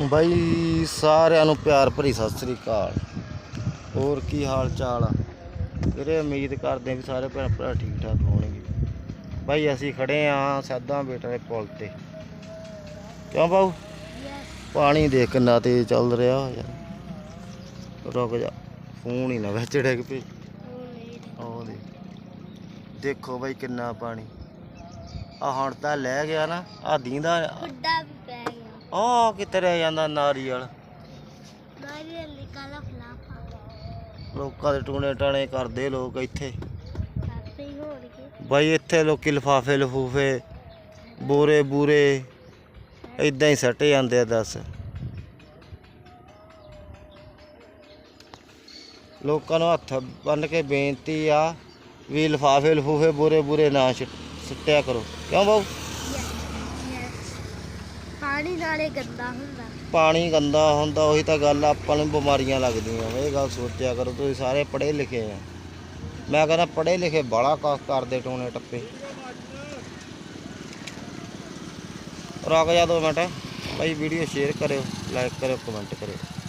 ਬਾਈ, ਸਾਰਿਆਂ ਨੂੰ ਪਿਆਰ ਭਰੀ ਸਤਿ ਸ੍ਰੀ ਅਕਾਲ। ਹੋਰ ਕੀ ਹਾਲ ਚਾਲ ਆ? ਵੀਰੇ, ਉਮੀਦ ਕਰਦੇ ਵੀ ਸਾਰੇ ਭੈਣ ਭਰਾ ਠੀਕ ਠਾਕ ਹੋਣਗੇ। ਬਾਈ, ਅਸੀਂ ਖੜੇ ਆ ਸਾਦਾ ਬੇਟਾ ਦੇ ਪੁਲ ਤੇ। ਕਿਉਂ ਬਾਊ? ਪਾਣੀ ਦੇਖ ਕਿੰਨਾ ਤੇਜ਼ ਚੱਲ ਰਿਹਾ ਯਾਰ। ਰੁਕ ਜਾ, ਫੋਨ ਹੀ ਨਾ ਵਿੱਚ ਡਿੱਗ ਪਈ। ਉਹ ਦੇ ਦੇਖੋ ਬਾਈ ਕਿੰਨਾ ਪਾਣੀ। ਆ ਹੁਣ ਤਾਂ ਲੈ ਗਿਆ ਨਾ ਆ ਦੀਂਦਾ ਖੁੱਡਾ ਉਹ ਕਿੱਥੇ ਰਹਿ ਜਾਂਦਾ ਨਾਰੀਅਲ? ਨਾਰੀਅਲ ਨਿਕਾਲਾ ਫਲਾਫਾ ਲੋਕਾਂ ਦੇ ਟੂਣੇ ਟਾਣੇ ਕਰਦੇ ਲੋਕ ਇੱਥੇ। ਬਾਈ ਇੱਥੇ ਲੋਕੀ ਲਿਫਾਫੇ ਲਫੂਫੇ ਬੋਰੇ ਬੂਰੇ ਇਦਾਂ ਹੀ ਸੱਟ ਜਾਂਦੇ ਆ ਦੱਸ। ਲੋਕਾਂ ਨੂੰ ਹੱਥ ਬੰਨ ਕੇ ਬੇਨਤੀ ਆ ਵੀ ਲਿਫਾਫੇ ਲਫੂਫੇ ਬੋਰੇ ਬੂਰੇ ਨਾ ਸਿੱਟ- ਸਿੱਟਿਆ ਕਰੋ। ਕਿਉਂ ਬਾਊ? ਪਾਣੀ ਨਾਲੇ ਗੰਦਾ ਹੁੰਦਾ। ਪਾਣੀ ਗੰਦਾ ਹੁੰਦਾ ਉਹੀ ਤਾਂ ਗੱਲ ਆ, ਆਪਾਂ ਨੂੰ ਬਿਮਾਰੀਆਂ ਲੱਗਦੀਆਂ ਇਹ ਗੱਲ ਸੋਚਿਆ ਕਰੋ ਤੁਸੀਂ ਸਾਰੇ ਪੜ੍ਹੇ ਲਿਖੇ ਆ। ਮੈਂ ਕਹਿੰਦਾ ਪੜ੍ਹੇ ਲਿਖੇ ਬਾਲਾ ਕੁਛ ਕਰਦੇ ਟੋਨੇ ਟੱਪੇ। ਰੁਕ ਜਾ ਦੋ ਮਿੰਟ ਭਾਈ ਵੀਡੀਓ ਸ਼ੇਅਰ ਕਰਿਓ ਲਾਈਕ ਕਰਿਓ ਕਮੈਂਟ ਕਰਿਓ।